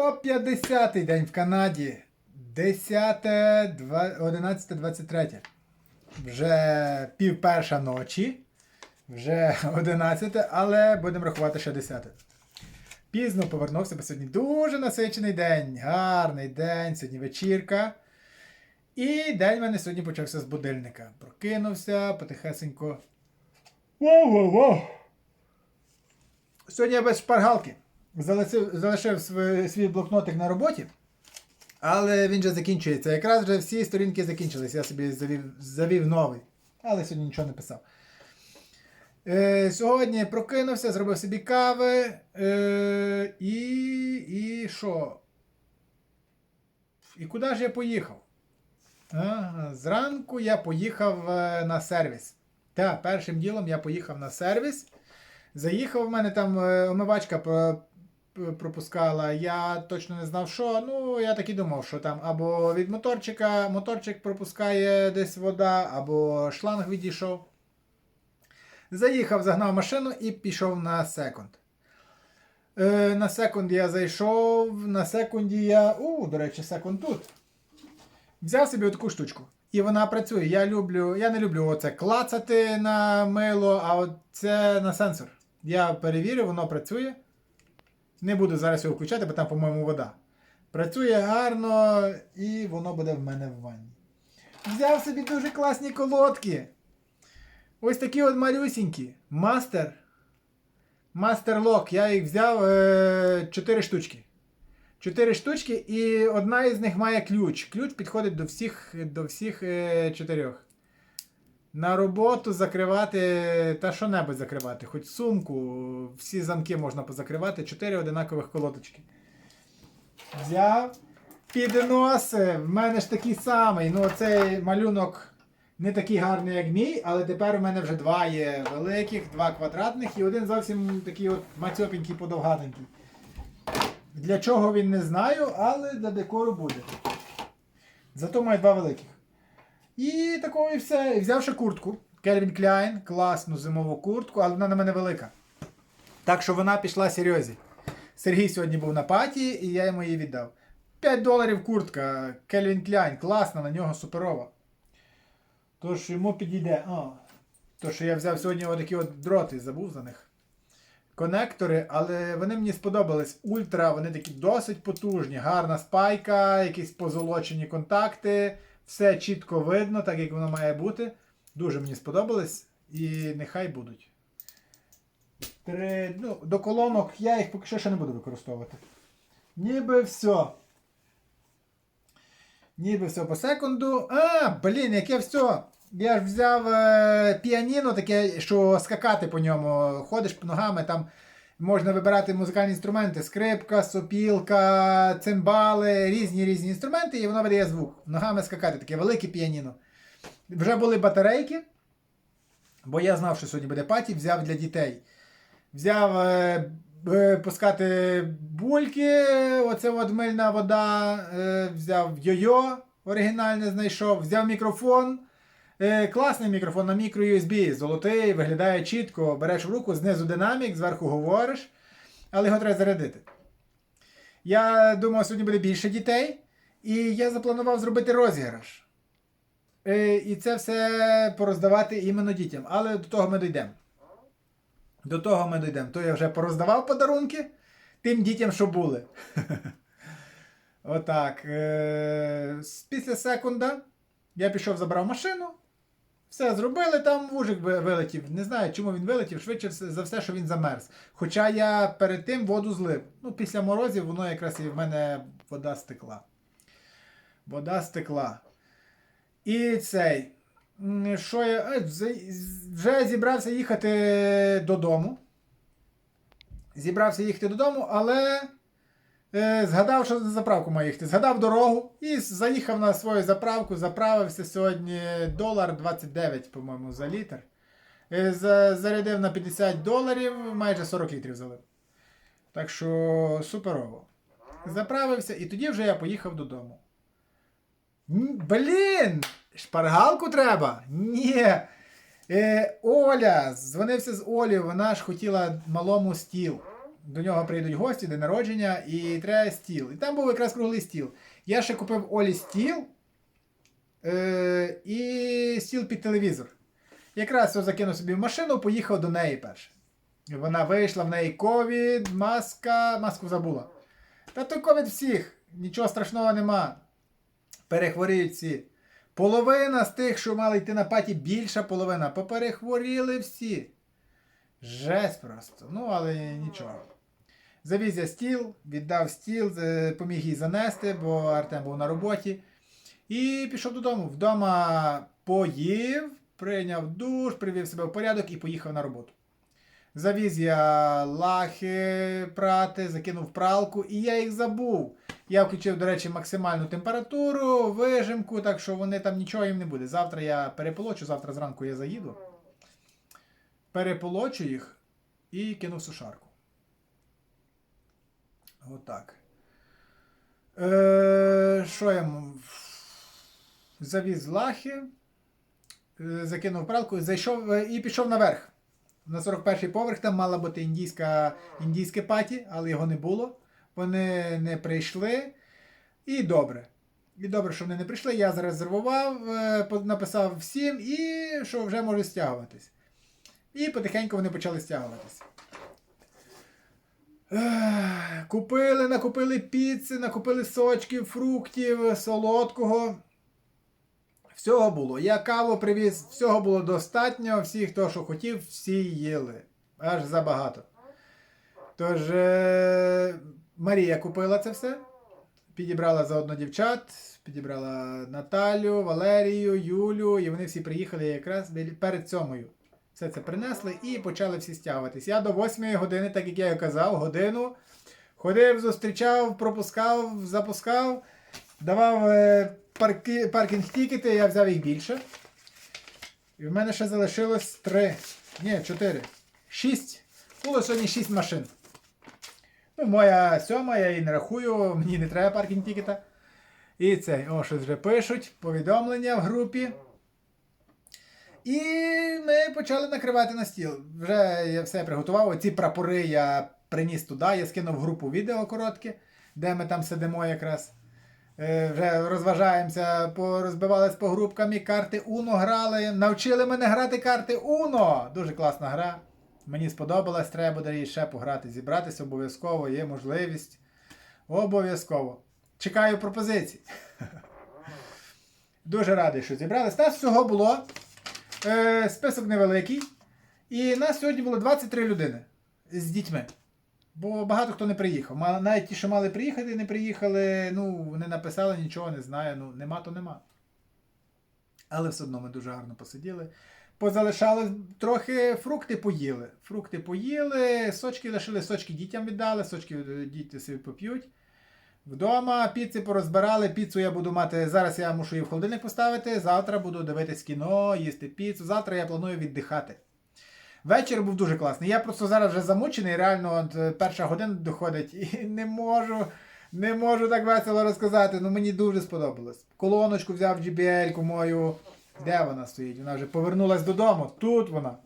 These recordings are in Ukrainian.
150-й день в Канаді. 10, 11, 23. Вже пів перша ночі. Вже 11, але будемо рахувати ще 10. Пізно повернувся, бо сьогодні дуже насичений день. Гарний день, сьогодні вечірка. І день в мене сьогодні почався з будильника. Прокинувся потихесенько. Вау-вау-вау! Сьогодні я без шпаргалки. Залишив, залишив свій, блокнотик на роботі, але він вже закінчується. Якраз вже всі сторінки закінчились. Я собі завів, завів новий. Але сьогодні нічого не писав. Е, сьогодні прокинувся, зробив собі кави. Е, і. І що? І куди ж я поїхав? Ага, зранку я поїхав е, на сервіс. Так, першим ділом я поїхав на сервіс. Заїхав, в мене там е, омивачка п- пропускала. Я точно не знав, що. Ну, я так і думав, що там або від моторчика моторчик пропускає десь вода, або шланг відійшов. Заїхав, загнав машину і пішов на секунд. Е, на секунд я зайшов, на секунді я. У, до речі, секунд тут. Взяв собі таку штучку. І вона працює. Я люблю, я не люблю оце клацати на мило, а це на сенсор. Я перевірив, воно працює. Не буду зараз його включати, бо там, по-моєму, вода. Працює гарно і воно буде в мене в ванні. Взяв собі дуже класні колодки. Ось такі от малюсінькі. Мастер. Мастер лок. Я їх взяв е, 4 штучки. Чотири штучки, і одна із них має ключ. Ключ підходить до всіх до всіх е, чотирьох. На роботу закривати та що-небудь закривати, хоч сумку, всі замки можна позакривати. Чотири одинакових колодочки. Взяв. Підноси. В мене ж такий самий. Ну, цей малюнок не такий гарний, як мій, але тепер у мене вже два є великих, два квадратних і один зовсім такий от мацьопенький, подовгатенький. Для чого він не знаю, але для декору буде. Зато маю два великих. І такого і все. Взявши куртку. Calvin Klein, класну зимову куртку, але вона на мене велика. Так що вона пішла серйозі. Сергій сьогодні був на паті, і я йому її віддав. 5 доларів куртка. Calvin Klein, класна, на нього суперова. Тож йому підійде. О, то, що я взяв сьогодні отакі от дроти, забув за них конектори, але вони мені сподобались. Ультра, вони такі досить потужні, гарна спайка, якісь позолочені контакти, все чітко видно, так як воно має бути. Дуже мені сподобались і нехай будуть. Три, ну, до колонок я їх поки що ще не буду використовувати. Ніби все. Ніби все по секунду. А, блін, яке все. Я ж взяв е, піаніно таке, що скакати по ньому. Ходиш ногами, там можна вибирати музикальні інструменти: скрипка, сопілка, цимбали, різні різні інструменти, і воно видає звук. Ногами скакати, таке велике піаніно. Вже були батарейки, бо я знав, що сьогодні буде паті, взяв для дітей. Взяв е, е, пускати бульки, оце от мильна вода, е, взяв йо-йо, оригінальне знайшов, взяв мікрофон. Е, класний мікрофон на мікро USB, золотий, виглядає чітко, береш в руку, знизу динамік, зверху говориш, але його треба зарядити. Я думав, сьогодні буде більше дітей, і я запланував зробити розіграш. Е, і це все пороздавати іменно дітям. Але до того ми дійдемо. До того ми дійдемо. То я вже пороздавав подарунки тим дітям, що були. Отак. Е, Після секунда я пішов, забрав машину. Все зробили, там вужик вилетів. Не знаю, чому він вилетів, швидше за все, що він замерз. Хоча я перед тим воду злив. Ну, після морозів воно якраз і в мене вода стекла. Вода стекла. І цей. Що я. е, Вже зібрався їхати додому. Зібрався їхати додому, але згадав, що на заправку маю їхати. Згадав дорогу і заїхав на свою заправку, заправився сьогодні долар 29, по-моєму, за літр. Е, зарядив на 50 доларів, майже 40 літрів залив. Так що суперово. Заправився, і тоді вже я поїхав додому. Блін! Шпаргалку треба? Ні. Е, Оля, дзвонився з Олею, вона ж хотіла малому стіл. До нього прийдуть гості, день народження, і треба стіл. І там був якраз круглий стіл. Я ще купив Олі стіл е, і стіл під телевізор. Якраз його закинув собі в машину, поїхав до неї перше. Вона вийшла, в неї ковід, маска, маску забула. Та то ковід всіх, нічого страшного нема. Перехворіють всі. Половина з тих, що мали йти на паті, більша половина. Поперехворіли всі. Жесть просто. Ну, але нічого. Завіз я стіл, віддав стіл, е, поміг їй занести, бо Артем був на роботі. І пішов додому. Вдома поїв, прийняв душ, привів себе в порядок і поїхав на роботу. Завіз я лахи прати, закинув пралку, і я їх забув. Я включив, до речі, максимальну температуру, вижимку, так що вони там нічого їм не буде. Завтра я переполочу, завтра зранку я заїду. Переполочу їх і кину в сушарку. Отак. Е, що я завіз лахи, е, закинув пралку, зайшов е, і пішов наверх. На 41-й поверх там мала бути індійська, індійське паті, але його не було. Вони не прийшли. І добре. І добре, що вони не прийшли. Я зарезервував, е, написав всім і що вже може стягуватись. І потихеньку вони почали стягуватись. Ех, Купили, накупили піци, накупили сочків, фруктів, солодкого. Всього було. Я каву привіз, всього було достатньо. Всі, хто що хотів, всі їли. Аж забагато. Тож, е, Марія купила це все. Підібрала заодно дівчат, підібрала Наталю, Валерію, Юлю, і вони всі приїхали якраз перед сьомою. Все це принесли і почали всі стягуватись. Я до 8 години, так як я і казав, годину ходив, зустрічав, пропускав, запускав, давав е, парки, паркінг-тікети, я взяв їх більше. І в мене ще залишилось три. Ні, чотири. Шість. Було сьогодні шість машин. Ну, моя сьома, я її не рахую, мені не треба паркінг-тікета. І це, о, щось вже пишуть, повідомлення в групі. І ми почали накривати на стіл. Вже я все приготував. Оці прапори я приніс туди, я скинув групу відео коротке, де ми там сидимо якраз. Е, Вже розважаємося, порозбивались по групкам і карти Uno грали. Навчили мене грати карти Uno. Дуже класна гра. Мені сподобалась, треба буде її ще пограти. Зібратися обов'язково, є можливість. Обов'язково. Чекаю пропозицій. Дуже радий, що зібрались. Нас всього було. Е, список невеликий. І нас сьогодні було 23 людини з дітьми. Бо багато хто не приїхав. Навіть ті, що мали приїхати, не приїхали, ну, не написали нічого, не знаю. Ну, нема, то нема. Але все одно ми дуже гарно посиділи. Позалишали трохи фрукти поїли. Фрукти поїли, сочки лишили, сочки дітям віддали, сочки е, діти собі поп'ють. Вдома піци порозбирали. Піцу я буду мати. Зараз я мушу її в холодильник поставити. Завтра буду дивитись кіно, їсти піцу. Завтра я планую віддихати. Вечір був дуже класний. Я просто зараз вже замучений, реально от, е, перша година доходить і не можу. Не можу так весело розказати, ну мені дуже сподобалось. Колоночку взяв JBL-ку мою. Де вона стоїть? Вона вже повернулась додому. Тут вона.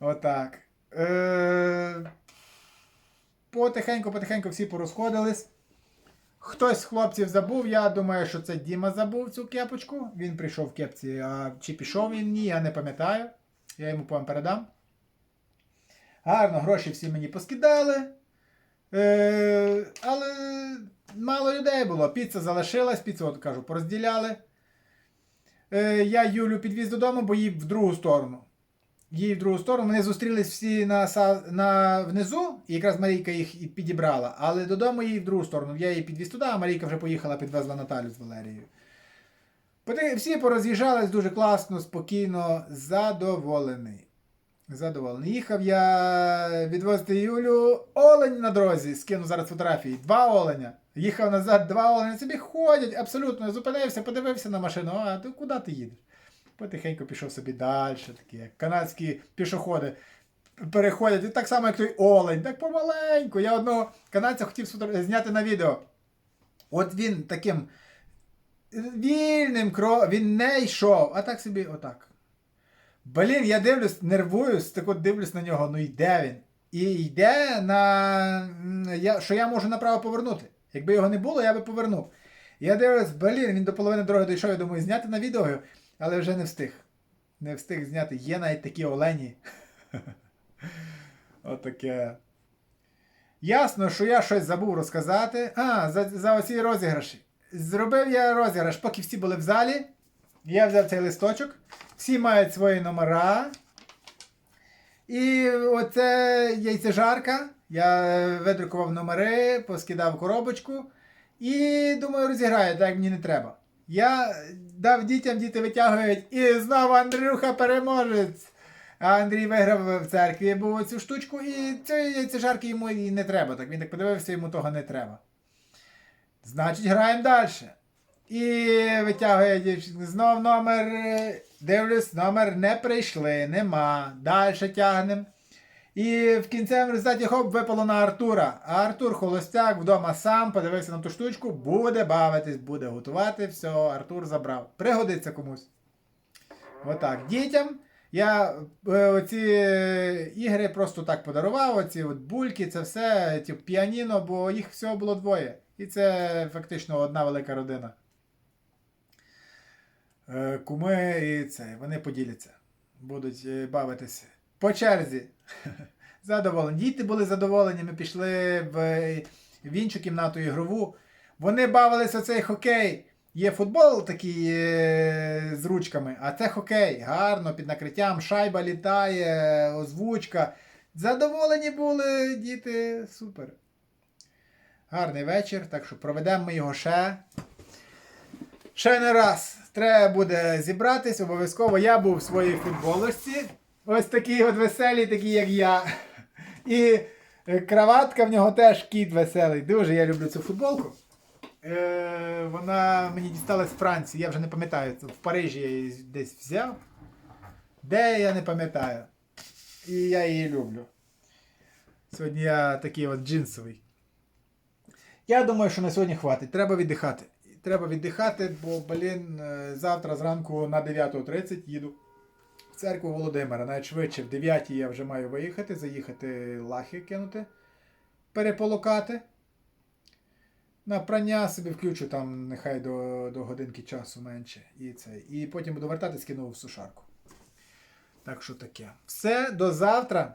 Отак. Е... Потихеньку-потихеньку всі порозходились. Хтось з хлопців забув, я думаю, що це Діма забув цю кепочку. Він прийшов в кепці, а чи пішов він? Ні, я не пам'ятаю. Я йому потім передам. Гарно, гроші всі мені поскидали. Е, але мало людей було. Піца залишилась, піцу, от кажу, порозділяли. Е, я Юлю підвіз додому, бо їй в другу сторону. Їй в другу сторону. Вони зустрілись всі на, на внизу, і якраз Марійка їх і підібрала. Але додому їй в другу сторону. Я її підвіз туди, а Марійка вже поїхала, підвезла Наталю з Валерією. Всі пороз'їжджались дуже класно, спокійно, задоволений. Задоволений. Їхав я відвозити Юлю. Олень на дорозі. Скину зараз фотографії. Два оленя. Їхав назад, два оленя собі ходять, абсолютно зупинився, подивився на машину. А ти куди ти їдеш? Потихеньку пішов собі далі, такі, як канадські пішоходи переходять. І так само, як той олень, так помаленьку. Я одного канадця хотів зняти на відео. От він таким вільним кроком, він не йшов, а так собі отак. Блін, я дивлюсь, нервуюсь, так от дивлюсь на нього, ну йде він. і йде на. Я, що я можу направо повернути. Якби його не було, я би повернув. Я дивлюсь, блін, він до половини дороги дійшов, я думаю, зняти на відео, але вже не встиг. Не встиг зняти. Є навіть такі олені. Отаке. Ясно, що я щось забув розказати. А, за, за оці розіграші. Зробив я розіграш, поки всі були в залі. Я взяв цей листочок. Всі мають свої номера. І оце яйцежарка. Я видрукував номери, поскидав коробочку. І думаю, розіграю, так мені не треба. Я дав дітям, діти витягують, і знову Андрюха переможець. А Андрій виграв в церкві був цю штучку, і цієї яйцежарки йому і не треба. Так він так подивився, йому того не треба. Значить, граємо далі. І витягує дівчинку. Знов номер. е, Дивлюсь, номер не прийшли, нема. Далі тягнемо. І в кінцевому результаті хоп випало на Артура. А Артур холостяк вдома сам подивився на ту штучку, буде бавитись, буде готувати, все, Артур забрав. Пригодиться комусь. Отак. Дітям я е, оці е, ігри просто так подарував, оці от бульки, це все, ті, піаніно, бо їх всього було двоє. І це фактично одна велика родина. Е, Куми і це, вони поділяться. Будуть бавитися. По черзі. Задоволені. Діти були задоволені. Ми пішли в, в іншу кімнату ігрову. Вони бавилися цей хокей. Є футбол такий е, з ручками, а це хокей. Гарно, під накриттям, шайба літає, озвучка. Задоволені були діти. Супер. Гарний вечір, так що проведемо ми його ще. Ще не раз. Треба буде зібратись, обов'язково. Я був в своїй футболочці. Ось такий от веселий, такий, як я. І краватка в нього теж кіт веселий. Дуже я люблю цю футболку. Е, вона мені дісталась з Франції, я вже не пам'ятаю. В Парижі я її десь взяв. Де я не пам'ятаю. І я її люблю. Сьогодні я такий от джинсовий. Я думаю, що на сьогодні хватить. Треба віддихати. Треба віддихати, бо, блін, е, завтра зранку на 9.30 їду в церкву Володимира. Навіть швидше, в 9 я вже маю виїхати, заїхати лахи кинути, переполокати. На прання собі включу там нехай до, до годинки часу менше. І, це. і потім буду вертатись, кину в сушарку. Так що таке. Все, до завтра.